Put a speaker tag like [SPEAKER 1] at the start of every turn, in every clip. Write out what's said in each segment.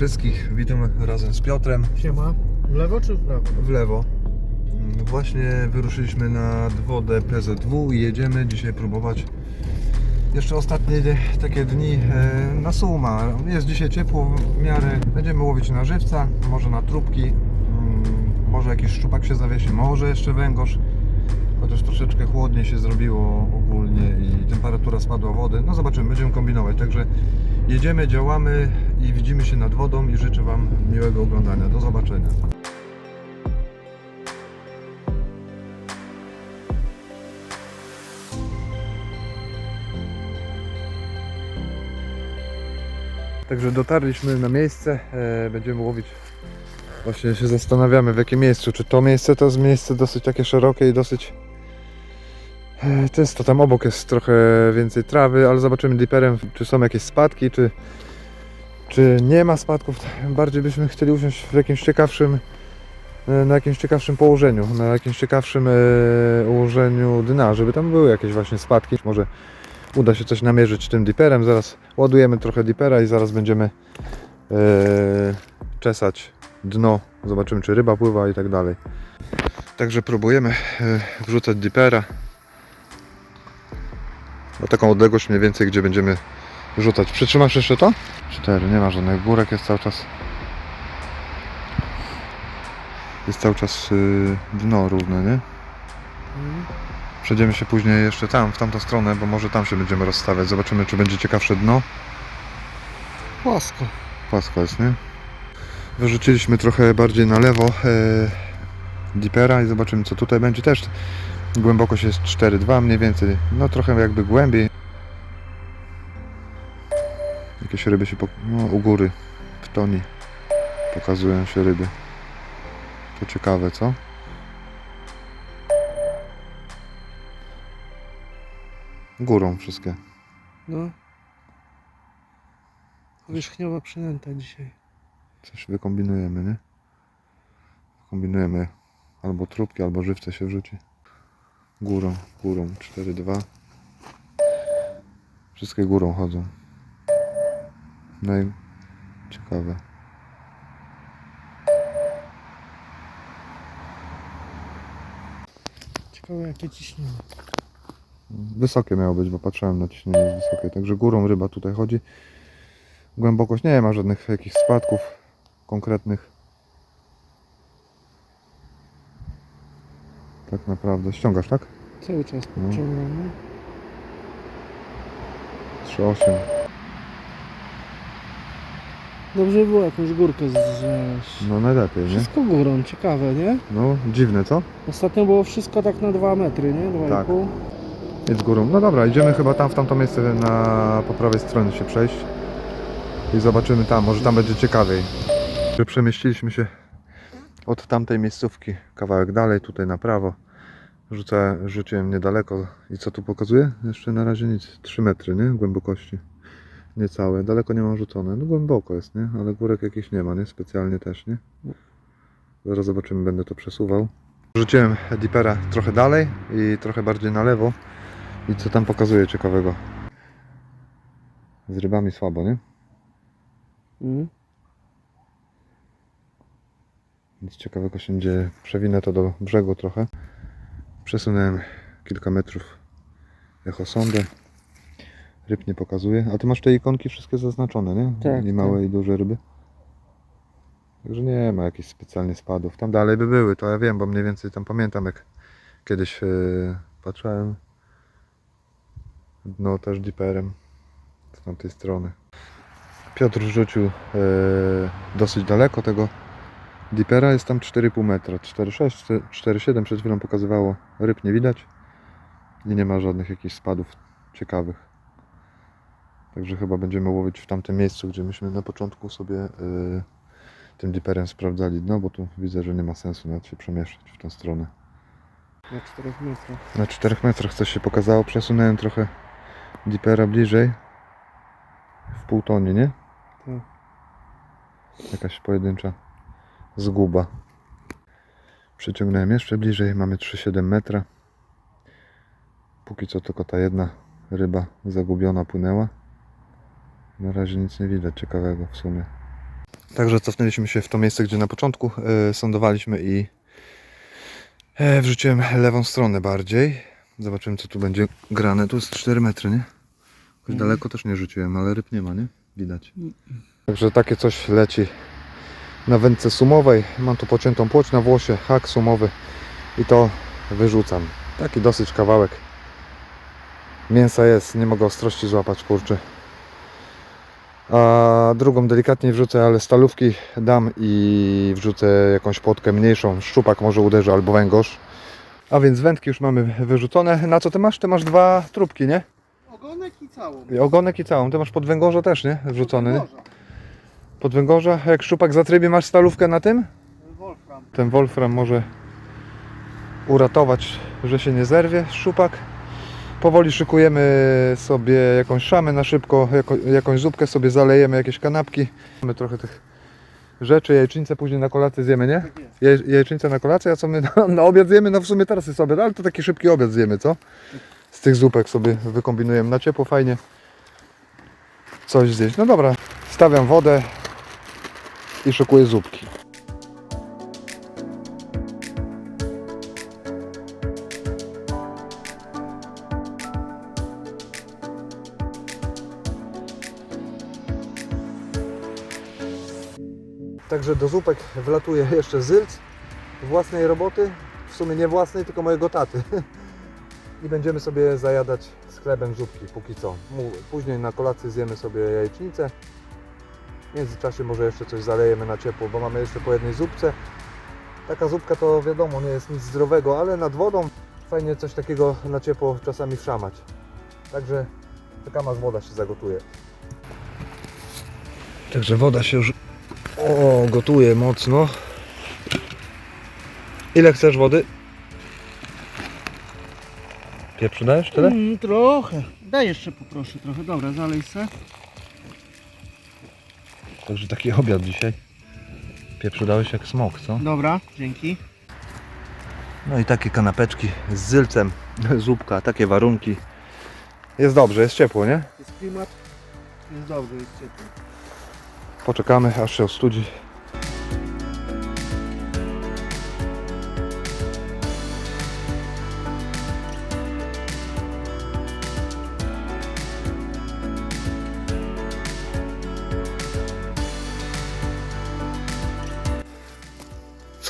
[SPEAKER 1] wszystkich. Witam razem z Piotrem
[SPEAKER 2] Siema. W lewo czy w prawo?
[SPEAKER 1] w lewo. Właśnie wyruszyliśmy nad wodę PZW i jedziemy dzisiaj próbować jeszcze ostatnie takie dni e, na Suma. Jest dzisiaj ciepło w miarę. Będziemy łowić na żywca, może na trubki, mm, może jakiś szczupak się zawiesi, może jeszcze węgorz. Chociaż troszeczkę chłodniej się zrobiło ogólnie i temperatura spadła wody. No zobaczymy, będziemy kombinować. Także jedziemy, działamy i widzimy się nad wodą i życzę Wam miłego oglądania. Do zobaczenia. Także dotarliśmy na miejsce, e, będziemy łowić. Właśnie się zastanawiamy w jakim miejscu. Czy to miejsce to jest miejsce dosyć takie szerokie i dosyć często tam obok jest trochę więcej trawy, ale zobaczymy diperem, czy są jakieś spadki, czy, czy nie ma spadków. Bardziej byśmy chcieli usiąść w jakimś ciekawszym, e, na jakimś ciekawszym położeniu, na jakimś ciekawszym e, ułożeniu dna, żeby tam były jakieś właśnie spadki. Może uda się coś namierzyć tym diperem. Zaraz ładujemy trochę dipera i zaraz będziemy e, czesać dno. Zobaczymy, czy ryba pływa i tak dalej. Także próbujemy e, wrzucać dipera na taką odległość mniej więcej, gdzie będziemy rzucać. Przytrzymasz jeszcze to? Cztery, nie ma żadnych górek, jest cały czas jest cały czas y, dno równe, nie?
[SPEAKER 2] Mhm.
[SPEAKER 1] Przejdziemy się później jeszcze tam, w tamtą stronę, bo może tam się będziemy rozstawiać. Zobaczymy, czy będzie ciekawsze dno.
[SPEAKER 2] Płasko.
[SPEAKER 1] Płasko jest, nie? Wyrzuciliśmy trochę bardziej na lewo e, dipera i zobaczymy, co tutaj będzie. Też głębokość jest 4,2 mniej więcej. No trochę jakby głębiej. Jakieś ryby się... No, u góry, w toni pokazują się ryby. To ciekawe, co? Górą wszystkie.
[SPEAKER 2] No. Wierzchniowa przynęta dzisiaj.
[SPEAKER 1] Coś wykombinujemy, nie? Kombinujemy albo trupki, albo żywce się wrzuci. Górą, górą, 4-2. Wszystkie górą chodzą. No i ciekawe.
[SPEAKER 2] Ciekawe jakie ciśnienie.
[SPEAKER 1] Wysokie miało być, bo patrzyłem na ciśnienie jest wysokie. Także górą ryba tutaj chodzi. Głębokość nie ma żadnych jakichś spadków konkretnych. Tak naprawdę. Ściągasz, tak?
[SPEAKER 2] Cały czas
[SPEAKER 1] No.
[SPEAKER 2] podciągamy.
[SPEAKER 1] 3,8.
[SPEAKER 2] Dobrze by było jakąś górkę znaleźć.
[SPEAKER 1] No najlepiej, nie?
[SPEAKER 2] Wszystko górą, ciekawe, nie?
[SPEAKER 1] No dziwne, co?
[SPEAKER 2] Ostatnio było wszystko tak na 2 metry, nie? 2,5.
[SPEAKER 1] Tak. Jest górą. No dobra, idziemy chyba tam w tamto miejsce na po prawej stronie się przejść i zobaczymy tam, może tam będzie ciekawiej. Że Przemieściliśmy się od tamtej miejscówki kawałek dalej, tutaj na prawo. Rzucę, rzuciłem niedaleko i co tu pokazuje? Jeszcze na razie nic. 3 metry, nie? Głębokości. Niecałe. Daleko nie mam rzucone. No głęboko jest, nie? Ale górek jakiś nie ma, nie? Specjalnie też, nie? Zaraz zobaczymy, będę to przesuwał. Rzuciłem dipera trochę dalej i trochę bardziej na lewo. I co tam pokazuje ciekawego? Z rybami słabo, nie?
[SPEAKER 2] Mhm.
[SPEAKER 1] Nic ciekawego się dzieje. Przewinę to do brzegu trochę. Przesunąłem kilka metrów echosondę. Ryb nie pokazuje. A ty masz te ikonki wszystkie zaznaczone, nie?
[SPEAKER 2] Tak,
[SPEAKER 1] I małe i duże ryby. Także nie ma jakichś specjalnie spadów. Tam dalej by były, to ja wiem, bo mniej więcej tam pamiętam jak kiedyś e, patrzyłem. Dno też diperem z tamtej strony. Piotr rzucił e, dosyć daleko tego Dipera jest tam 4,5 metra, 4,6, 4,7 przed chwilą pokazywało. Ryb nie widać i nie ma żadnych jakichś spadów ciekawych. Także chyba będziemy łowić w tamtym miejscu, gdzie myśmy na początku sobie yy, tym diperem sprawdzali dno, bo tu widzę, że nie ma sensu nawet się przemieszczać w tą stronę.
[SPEAKER 2] Na 4 metrach.
[SPEAKER 1] Na 4 metrach coś się pokazało, przesunąłem trochę dipera bliżej. W półtonie, nie?
[SPEAKER 2] Tak.
[SPEAKER 1] Jakaś pojedyncza zguba. Przyciągnąłem jeszcze bliżej, mamy 3,7 metra. Póki co tylko ta jedna ryba zagubiona płynęła. Na razie nic nie widać ciekawego w sumie. Także cofnęliśmy się w to miejsce, gdzie na początku e, sądowaliśmy i e, wrzuciłem lewą stronę bardziej. Zobaczymy co tu będzie grane. Tu jest 4 metry, nie? Jakoś daleko też nie rzuciłem, ale ryb nie ma, nie? Widać. Także takie coś leci na wędce sumowej. Mam tu pociętą płoć na włosie, hak sumowy i to wyrzucam. Taki dosyć kawałek. Mięsa jest, nie mogę ostrości złapać, kurczę. A drugą delikatnie wrzucę, ale stalówki dam i wrzucę jakąś płotkę mniejszą. Szczupak może uderzy albo węgorz. A więc wędki już mamy wyrzucone. Na co ty masz? Ty masz dwa trupki, nie?
[SPEAKER 2] Ogonek i całą.
[SPEAKER 1] Ogonek i całą. Ty masz pod węgorza też, nie? Wrzucony. Pod węgorza. A Jak szczupak zatrybie, masz stalówkę na tym?
[SPEAKER 2] Wolfram.
[SPEAKER 1] Ten Wolfram może uratować, że się nie zerwie szczupak. Powoli szykujemy sobie jakąś szamę na szybko, jako, jakąś zupkę sobie zalejemy, jakieś kanapki. Mamy trochę tych rzeczy, jajecznicę później na kolację zjemy, nie?
[SPEAKER 2] Tak.
[SPEAKER 1] Jaj, na kolację, a co my na, na obiad zjemy? No w sumie teraz jest obiad, ale to taki szybki obiad zjemy, co? Z tych zupek sobie wykombinujemy na ciepło, fajnie coś zjeść. No dobra, stawiam wodę i szykuję zupki. Także do zupek wlatuje jeszcze zylc własnej roboty, w sumie nie własnej, tylko mojego taty. I będziemy sobie zajadać z chlebem zupki póki co. Później na kolację zjemy sobie jajecznicę. W międzyczasie może jeszcze coś zalejemy na ciepło, bo mamy jeszcze po jednej zupce. Taka zupka to wiadomo, nie jest nic zdrowego, ale nad wodą fajnie coś takiego na ciepło czasami wszamać. Także czekam aż woda się zagotuje. Także woda się już o, gotuje mocno. Ile chcesz wody? Pieprzu dajesz tyle?
[SPEAKER 2] Mm, trochę. Daj jeszcze poproszę trochę. Dobra, zalej se.
[SPEAKER 1] Także taki obiad dzisiaj. Pieprzu dałeś jak smok, co?
[SPEAKER 2] Dobra, dzięki.
[SPEAKER 1] No i takie kanapeczki z zylcem, zupka, takie warunki. Jest dobrze, jest ciepło, nie?
[SPEAKER 2] Jest klimat. Jest dobrze, jest ciepło.
[SPEAKER 1] Poczekamy aż się ostudzi.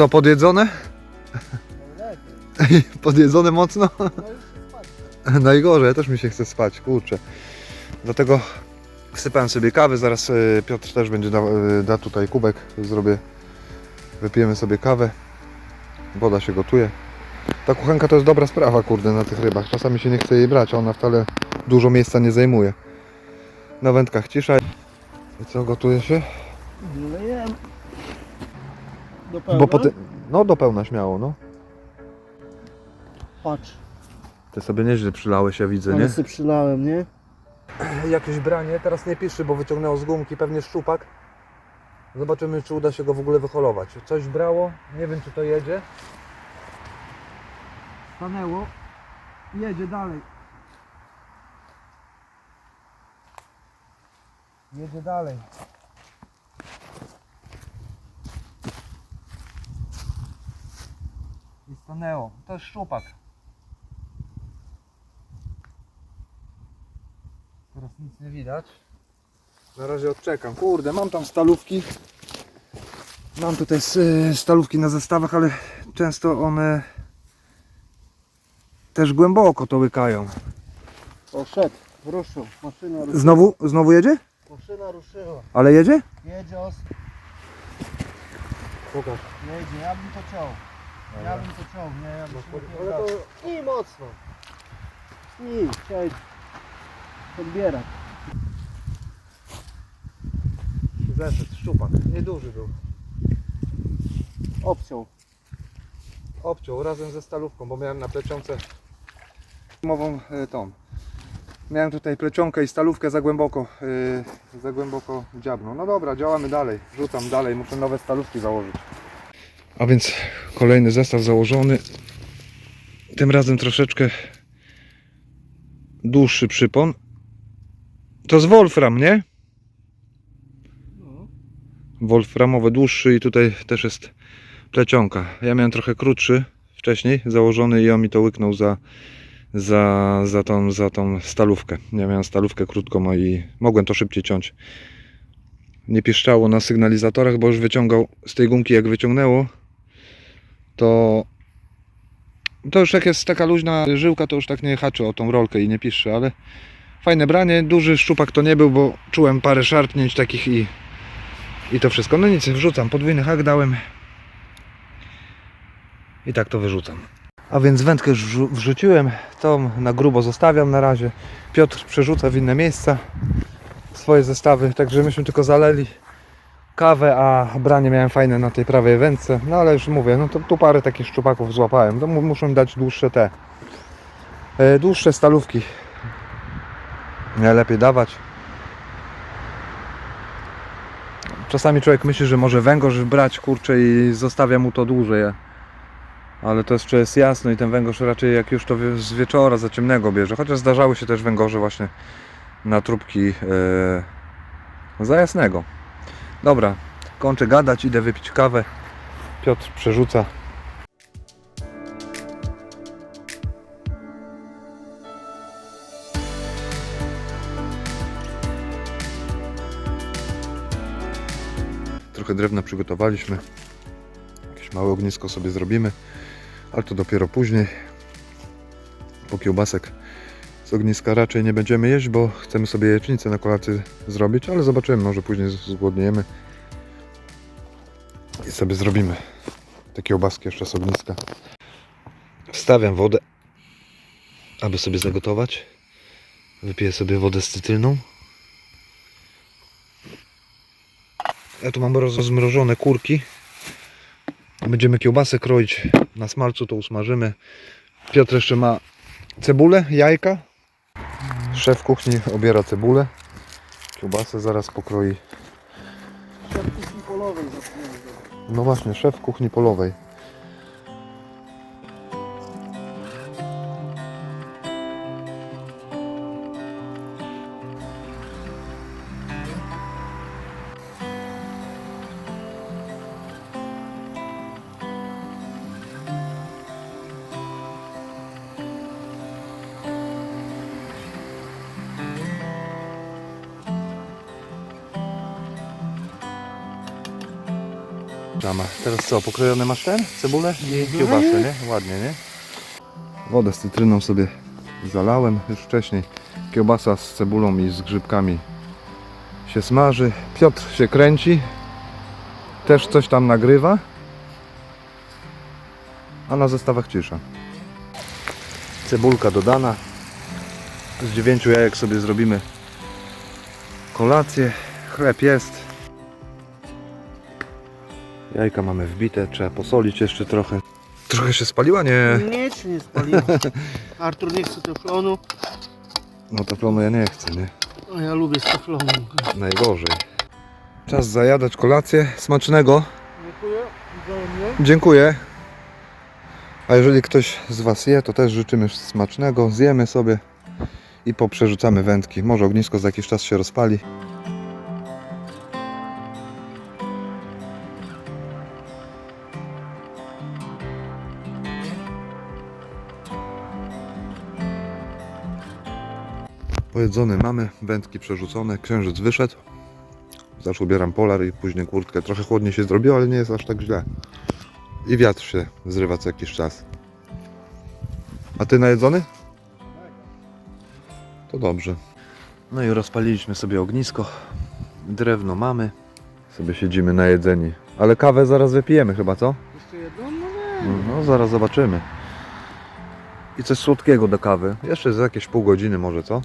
[SPEAKER 1] Co, podjedzone? Podjedzone mocno?
[SPEAKER 2] No.
[SPEAKER 1] Najgorzej, ja też mi się chce spać, kurczę. Dlatego wsypałem sobie kawy, zaraz e, Piotr też będzie da, e, da tutaj kubek, zrobię, wypijemy sobie kawę. Woda się gotuje. Ta kuchenka to jest dobra sprawa, kurde, na tych rybach. Czasami się nie chce jej brać, a ona wcale dużo miejsca nie zajmuje. Na wędkach cisza. I co, gotuje się?
[SPEAKER 2] Lejemy. Do pełna?
[SPEAKER 1] Bo potem, no do pełna śmiało, no.
[SPEAKER 2] Patrz.
[SPEAKER 1] Ty sobie nieźle przylałeś, ja widzę,
[SPEAKER 2] Ale
[SPEAKER 1] nie?
[SPEAKER 2] sobie przylałem, nie?
[SPEAKER 1] jakieś branie, teraz nie piszy, bo wyciągnęło z gumki pewnie szczupak. Zobaczymy, czy uda się go w ogóle wyholować. Coś brało, nie wiem, czy to jedzie.
[SPEAKER 2] Stanęło. Jedzie dalej.
[SPEAKER 1] Jedzie dalej. I stanęło. To jest szczupak. Teraz nic nie widać. Na razie odczekam. Kurde, mam tam stalówki. Mam tutaj s- stalówki na zestawach, ale często one też głęboko to łykają.
[SPEAKER 2] O, szedł. Ruszył. Maszyna ruszyła.
[SPEAKER 1] Znowu, znowu jedzie?
[SPEAKER 2] Maszyna ruszyła.
[SPEAKER 1] Ale jedzie?
[SPEAKER 2] Jedzie os...
[SPEAKER 1] Pokaż.
[SPEAKER 2] Jedzie. Ja bym to ciął. Ja bym to ciął, nie? Ja bym
[SPEAKER 1] No,
[SPEAKER 2] się
[SPEAKER 1] ale
[SPEAKER 2] nie
[SPEAKER 1] to-
[SPEAKER 2] I mocno. I przejdź. Podbierać.
[SPEAKER 1] Zeszedł, szczupak. Nieduży był.
[SPEAKER 2] Obciął.
[SPEAKER 1] Obciął razem ze stalówką, bo miałem na plecionce mową e, tą. Miałem tutaj plecionkę i stalówkę za głęboko, e, za głęboko dziabną. No dobra, działamy dalej. Rzucam dalej, muszę nowe stalówki założyć. A więc kolejny zestaw założony. Tym razem troszeczkę dłuższy przypon. To z Wolfram, nie?
[SPEAKER 2] No.
[SPEAKER 1] wolframowy dłuższy i tutaj też jest plecionka. Ja miałem trochę krótszy wcześniej założony i on mi to łyknął za, za, za, tą, za tą stalówkę. Ja miałem stalówkę krótką i mogłem to szybciej ciąć. Nie piszczało na sygnalizatorach, bo już wyciągał z tej gumki jak wyciągnęło, to to już jak jest taka luźna żyłka, to już tak nie haczy o tą rolkę i nie piszczy, ale fajne branie, duży szczupak to nie był, bo czułem parę szarpnięć takich i, i to wszystko. No nic, wrzucam, podwójny hak dałem i tak to wyrzucam. A więc wędkę już wrzu- wrzuciłem, tą na grubo zostawiam na razie. Piotr przerzuca w inne miejsca swoje zestawy, także myśmy tylko zaleli kawę, a branie miałem fajne na tej prawej wędce. No ale już mówię, no to tu parę takich szczupaków złapałem. To mu- muszę dać dłuższe te, e, dłuższe stalówki. Najlepiej dawać. Czasami człowiek myśli, że może węgorz brać, kurczę, i zostawia mu to dłużej. Ale to jeszcze jest jasno i ten węgorz raczej jak już to z wieczora za ciemnego bierze. Chociaż zdarzały się też węgorze właśnie na trubki e, za jasnego. Dobra, kończę gadać, idę wypić kawę. Piotr przerzuca. Trochę drewna przygotowaliśmy. Jakieś małe ognisko sobie zrobimy, ale to dopiero później. Po kiełbasek z ogniska raczej nie będziemy jeść, bo chcemy sobie jajecznicę na kolację zrobić, ale zobaczymy, może później zgłodniejemy i sobie zrobimy te kiełbaski jeszcze z ogniska. Wstawiam wodę, aby sobie zagotować. Wypiję sobie wodę z cytryną. Ja tu mam roz- rozmrożone kurki. Będziemy kiełbasę kroić na smalcu, to usmażymy. Piotr jeszcze ma cebulę, jajka. Szef kuchni obiera cebulę. Kiełbasę zaraz pokroi.
[SPEAKER 2] Szef kuchni polowej.
[SPEAKER 1] No właśnie, szef kuchni polowej. Dama. Teraz co, pokrojone masz ten? Cebulę i kiełbasę, nie? Ładnie, nie? Wodę z cytryną sobie zalałem już wcześniej. Kiełbasa z cebulą i z grzybkami się smaży. Piotr się kręci. Też coś tam nagrywa. A na zestawach cisza. Cebulka dodana. Z dziewięciu jajek sobie zrobimy kolację. Chleb jest. Jajka mamy wbite, trzeba posolić jeszcze trochę. Trochę się spaliła, nie?
[SPEAKER 2] Nie, czy nie spaliło. Artur nie chce teflonu,
[SPEAKER 1] No to plonu ja nie chcę, nie?
[SPEAKER 2] a ja lubię z teflonem.
[SPEAKER 1] Najgorzej. Czas zajadać kolację. Smacznego.
[SPEAKER 2] Dziękuję, wzajemnie.
[SPEAKER 1] Dziękuję. A jeżeli ktoś z Was je, to też życzymy smacznego. Zjemy sobie i poprzerzucamy wędki. Może ognisko za jakiś czas się rozpali. Pojedzony mamy, wędki przerzucone, księżyc wyszedł. Zawsze ubieram polar i później kurtkę. Trochę chłodniej się zrobiło, ale nie jest aż tak źle. I wiatr się zrywa co jakiś czas. A ty najedzony? To dobrze. No i rozpaliliśmy sobie ognisko. Drewno mamy. Sobie siedzimy najedzeni. Ale kawę zaraz wypijemy chyba, co?
[SPEAKER 2] Jeszcze jedną? No nie.
[SPEAKER 1] No zaraz zobaczymy. I coś słodkiego do kawy. Jeszcze za jakieś pół godziny może, co?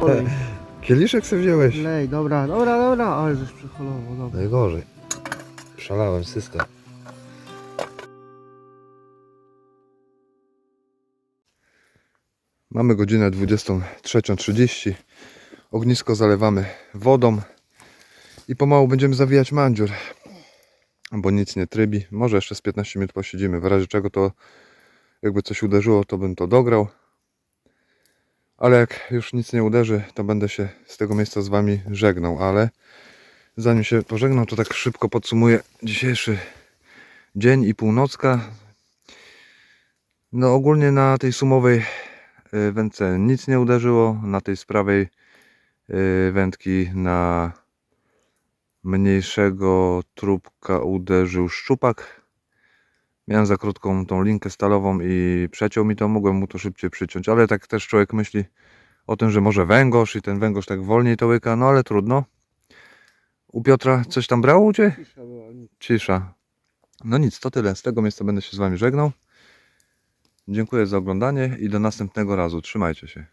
[SPEAKER 1] Kieliszek sobie wziąłeś?
[SPEAKER 2] Lej, dobra, dobra, dobra, ale żeś przeholował, dobra.
[SPEAKER 1] Najgorzej. Szalałem system. Mamy godzinę 23.30. Ognisko zalewamy wodą. I pomału będziemy zawijać mandziur. Bo nic nie trybi. Może jeszcze z 15 minut posiedzimy. W razie czego to jakby coś uderzyło, to bym to dograł. Ale jak już nic nie uderzy, to będę się z tego miejsca z Wami żegnał. Ale zanim się pożegnam, to tak szybko podsumuję dzisiejszy dzień i północka. No ogólnie na tej sumowej y, wędce nic nie uderzyło. Na tej z prawej y, wędki na mniejszego trupka uderzył szczupak. Miałem za krótką tą linkę stalową i przeciął mi to, mogłem mu to szybciej przyciąć, ale tak też człowiek myśli o tym, że może węgorz i ten węgorz tak wolniej to łyka, no ale trudno. U Piotra coś tam brało u Ciebie?
[SPEAKER 2] Cisza była, nic.
[SPEAKER 1] Cisza. No nic, to tyle. Z tego miejsca będę się z Wami żegnał. Dziękuję za oglądanie i do następnego razu. Trzymajcie się.